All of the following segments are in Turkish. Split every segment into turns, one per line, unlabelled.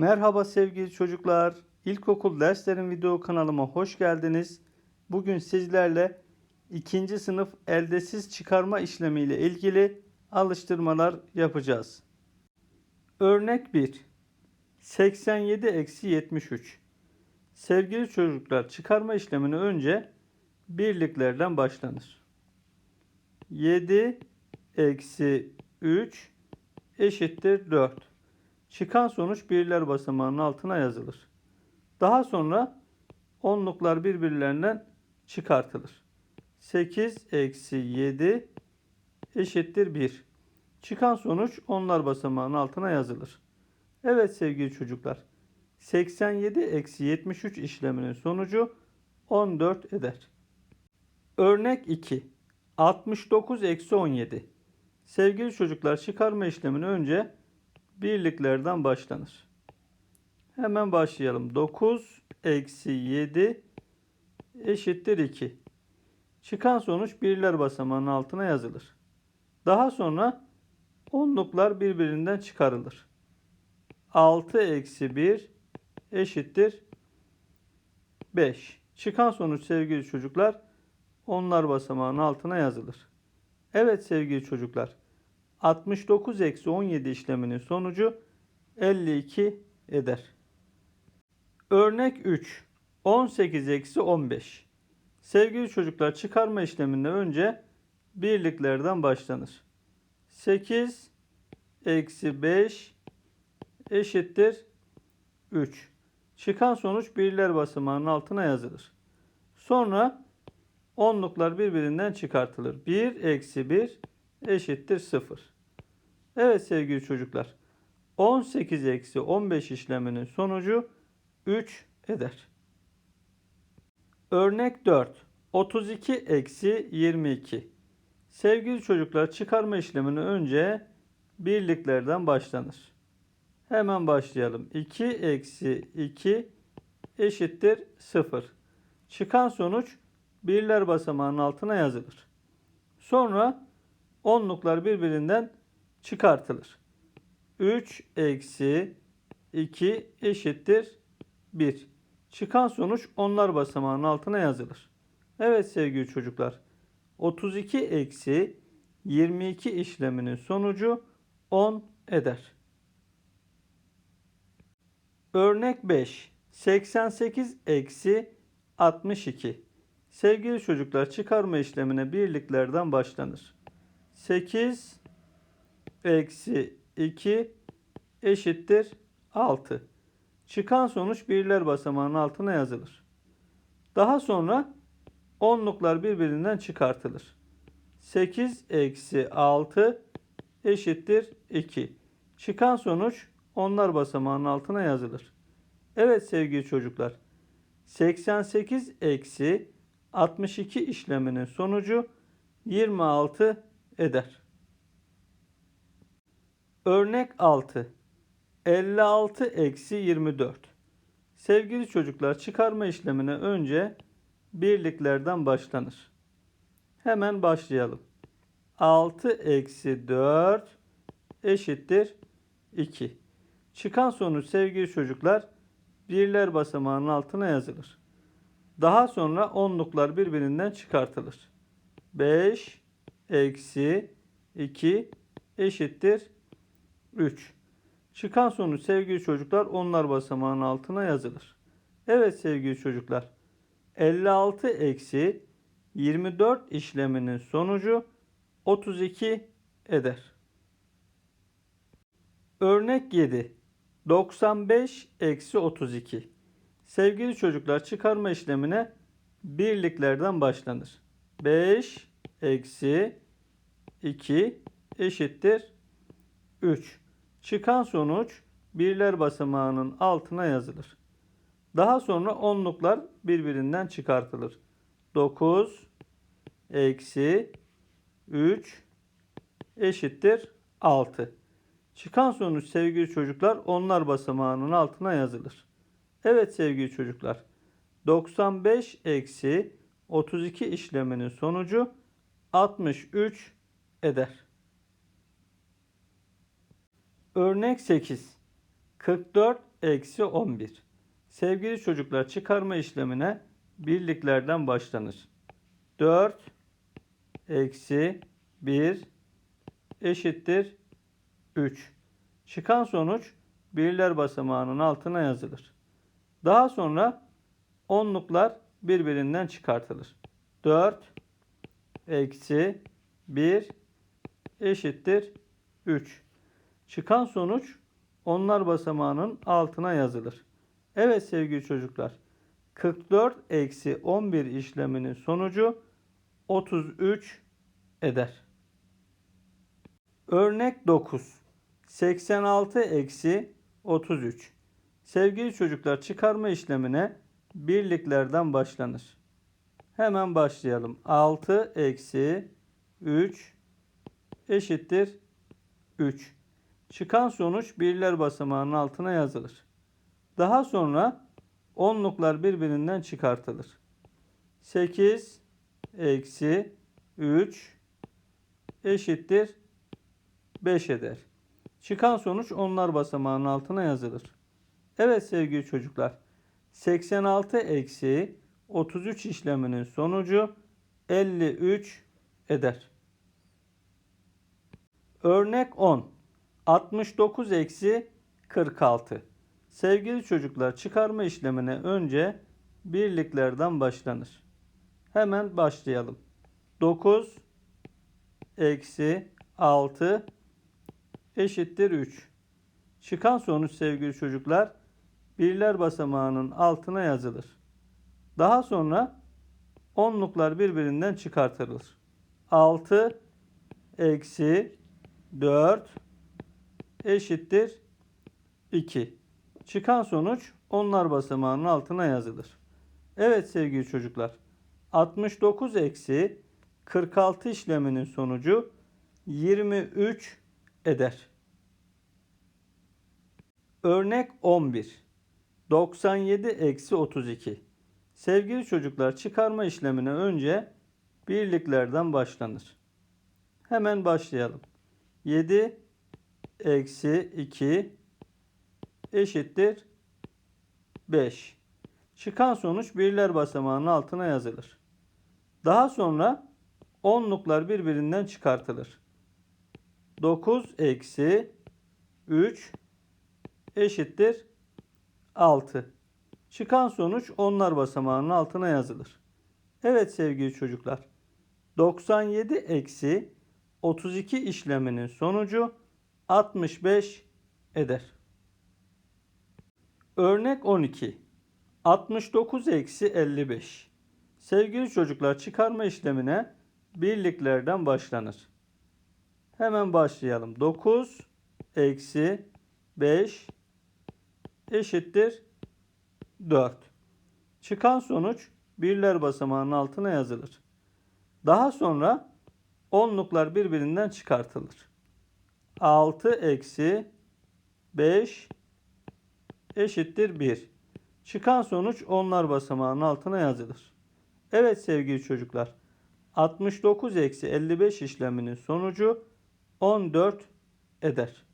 Merhaba sevgili çocuklar. İlkokul derslerin video kanalıma hoş geldiniz. Bugün sizlerle ikinci sınıf eldesiz çıkarma işlemi ile ilgili alıştırmalar yapacağız. Örnek 1. 87 eksi 73. Sevgili çocuklar çıkarma işlemini önce birliklerden başlanır. 7 eksi 3 eşittir 4. Çıkan sonuç birler basamağının altına yazılır. Daha sonra onluklar birbirlerinden çıkartılır. 8 eksi 7 eşittir 1. Çıkan sonuç onlar basamağının altına yazılır. Evet sevgili çocuklar. 87 eksi 73 işleminin sonucu 14 eder. Örnek 2. 69 eksi 17. Sevgili çocuklar çıkarma işlemini önce birliklerden başlanır. Hemen başlayalım. 9 eksi 7 eşittir 2. Çıkan sonuç birler basamağının altına yazılır. Daha sonra onluklar birbirinden çıkarılır. 6 eksi 1 eşittir 5. Çıkan sonuç sevgili çocuklar onlar basamağının altına yazılır. Evet sevgili çocuklar 69 eksi 17 işleminin sonucu 52 eder. Örnek 3. 18 eksi 15. Sevgili çocuklar çıkarma işleminde önce birliklerden başlanır. 8 eksi 5 eşittir 3. Çıkan sonuç birler basamağının altına yazılır. Sonra onluklar birbirinden çıkartılır. 1 eksi 1 eşittir 0. Evet sevgili çocuklar. 18 eksi 15 işleminin sonucu 3 eder. Örnek 4. 32 eksi 22. Sevgili çocuklar çıkarma işlemini önce birliklerden başlanır. Hemen başlayalım. 2 eksi 2 eşittir 0. Çıkan sonuç birler basamağının altına yazılır. Sonra onluklar birbirinden çıkartılır. 3 eksi 2 eşittir 1. Çıkan sonuç onlar basamağının altına yazılır. Evet sevgili çocuklar. 32 eksi 22 işleminin sonucu 10 eder. Örnek 5. 88 eksi 62. Sevgili çocuklar çıkarma işlemine birliklerden başlanır. 8 eksi 2 eşittir 6. Çıkan sonuç birler basamağının altına yazılır. Daha sonra onluklar birbirinden çıkartılır. 8 eksi 6 eşittir 2. Çıkan sonuç onlar basamağının altına yazılır. Evet sevgili çocuklar. 88 eksi 62 işleminin sonucu 26 eder. Örnek 6. 56 eksi 24. Sevgili çocuklar çıkarma işlemine önce birliklerden başlanır. Hemen başlayalım. 6 eksi 4 eşittir 2. Çıkan sonuç sevgili çocuklar birler basamağının altına yazılır. Daha sonra onluklar birbirinden çıkartılır. 5 eksi 2 eşittir 3. Çıkan sonuç sevgili çocuklar onlar basamağının altına yazılır. Evet sevgili çocuklar. 56 eksi 24 işleminin sonucu 32 eder. Örnek 7. 95 eksi 32. Sevgili çocuklar çıkarma işlemine birliklerden başlanır. 5 eksi 2 eşittir 3. Çıkan sonuç birler basamağının altına yazılır. Daha sonra onluklar birbirinden çıkartılır. 9 eksi 3 eşittir 6. Çıkan sonuç sevgili çocuklar onlar basamağının altına yazılır. Evet sevgili çocuklar. 95 eksi 32 işleminin sonucu 63 eder. Örnek 8. 44 eksi 11. Sevgili çocuklar çıkarma işlemine birliklerden başlanır. 4 eksi 1 eşittir 3. Çıkan sonuç birler basamağının altına yazılır. Daha sonra onluklar birbirinden çıkartılır. 4 eksi 1 eşittir 3. Çıkan sonuç onlar basamağının altına yazılır. Evet sevgili çocuklar. 44 eksi 11 işleminin sonucu 33 eder. Örnek 9. 86 eksi 33. Sevgili çocuklar çıkarma işlemine birliklerden başlanır. Hemen başlayalım. 6 eksi 3 eşittir 3. Çıkan sonuç birler basamağının altına yazılır. Daha sonra onluklar birbirinden çıkartılır. 8 eksi 3 eşittir 5 eder. Çıkan sonuç onlar basamağının altına yazılır. Evet sevgili çocuklar. 86 eksi 33 işleminin sonucu 53 eder. Örnek 10. 69 eksi 46. Sevgili çocuklar çıkarma işlemine önce birliklerden başlanır. Hemen başlayalım. 9 eksi 6 eşittir 3. Çıkan sonuç sevgili çocuklar birler basamağının altına yazılır. Daha sonra onluklar birbirinden çıkartılır. 6 eksi 4 eşittir 2. Çıkan sonuç onlar basamağının altına yazılır. Evet sevgili çocuklar. 69 eksi 46 işleminin sonucu 23 eder. Örnek 11. 97 eksi 32. Sevgili çocuklar çıkarma işlemine önce birliklerden başlanır. Hemen başlayalım. 7 eksi 2 eşittir 5. Çıkan sonuç birler basamağının altına yazılır. Daha sonra onluklar birbirinden çıkartılır. 9 eksi 3 eşittir 6. Çıkan sonuç onlar basamağının altına yazılır. Evet sevgili çocuklar. 97 eksi 32 işleminin sonucu 65 eder. Örnek 12. 69 eksi 55. Sevgili çocuklar çıkarma işlemine birliklerden başlanır. Hemen başlayalım. 9 eksi 5 eşittir 4. Çıkan sonuç birler basamağının altına yazılır. Daha sonra onluklar birbirinden çıkartılır. 6 eksi 5 eşittir 1. Çıkan sonuç onlar basamağının altına yazılır. Evet sevgili çocuklar. 69 eksi 55 işleminin sonucu 14 eder.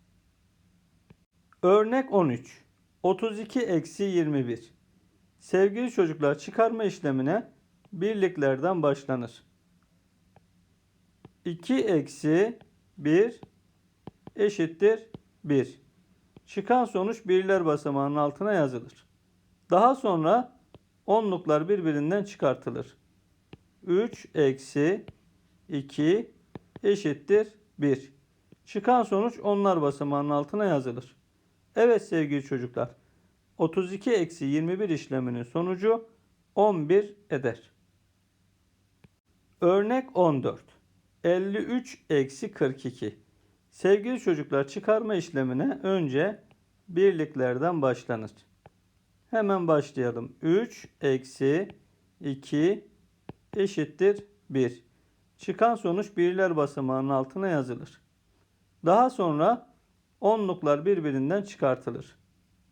Örnek 13. 32 eksi 21. Sevgili çocuklar çıkarma işlemine birliklerden başlanır. 2 eksi 1 eşittir 1. Çıkan sonuç birler basamağının altına yazılır. Daha sonra onluklar birbirinden çıkartılır. 3 eksi 2 eşittir 1. Çıkan sonuç onlar basamağının altına yazılır. Evet sevgili çocuklar. 32 eksi 21 işleminin sonucu 11 eder. Örnek 14. 53 eksi 42. Sevgili çocuklar çıkarma işlemine önce birliklerden başlanır. Hemen başlayalım. 3 eksi 2 eşittir 1. Çıkan sonuç birler basamağının altına yazılır. Daha sonra onluklar birbirinden çıkartılır.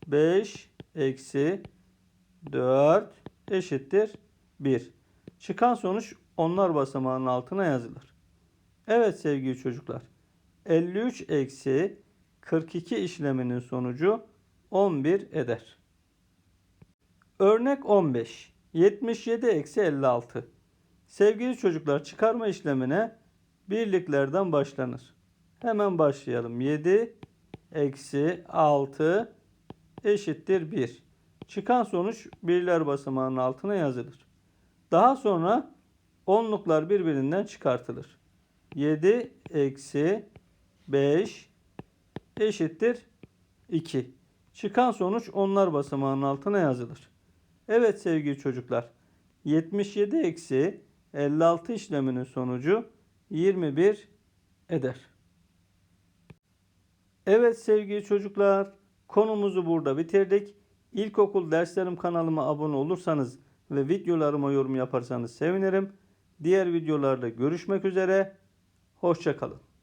5 eksi 4 eşittir 1. Çıkan sonuç onlar basamağının altına yazılır. Evet sevgili çocuklar. 53 eksi 42 işleminin sonucu 11 eder. Örnek 15. 77 eksi 56. Sevgili çocuklar çıkarma işlemine birliklerden başlanır. Hemen başlayalım. 7 eksi 6 eşittir 1. Çıkan sonuç birler basamağının altına yazılır. Daha sonra onluklar birbirinden çıkartılır. 7 eksi 5 eşittir 2. Çıkan sonuç onlar basamağının altına yazılır. Evet sevgili çocuklar. 77 eksi 56 işleminin sonucu 21 eder. Evet sevgili çocuklar. Konumuzu burada bitirdik. İlkokul derslerim kanalıma abone olursanız ve videolarıma yorum yaparsanız sevinirim. Diğer videolarda görüşmek üzere. Hoşçakalın.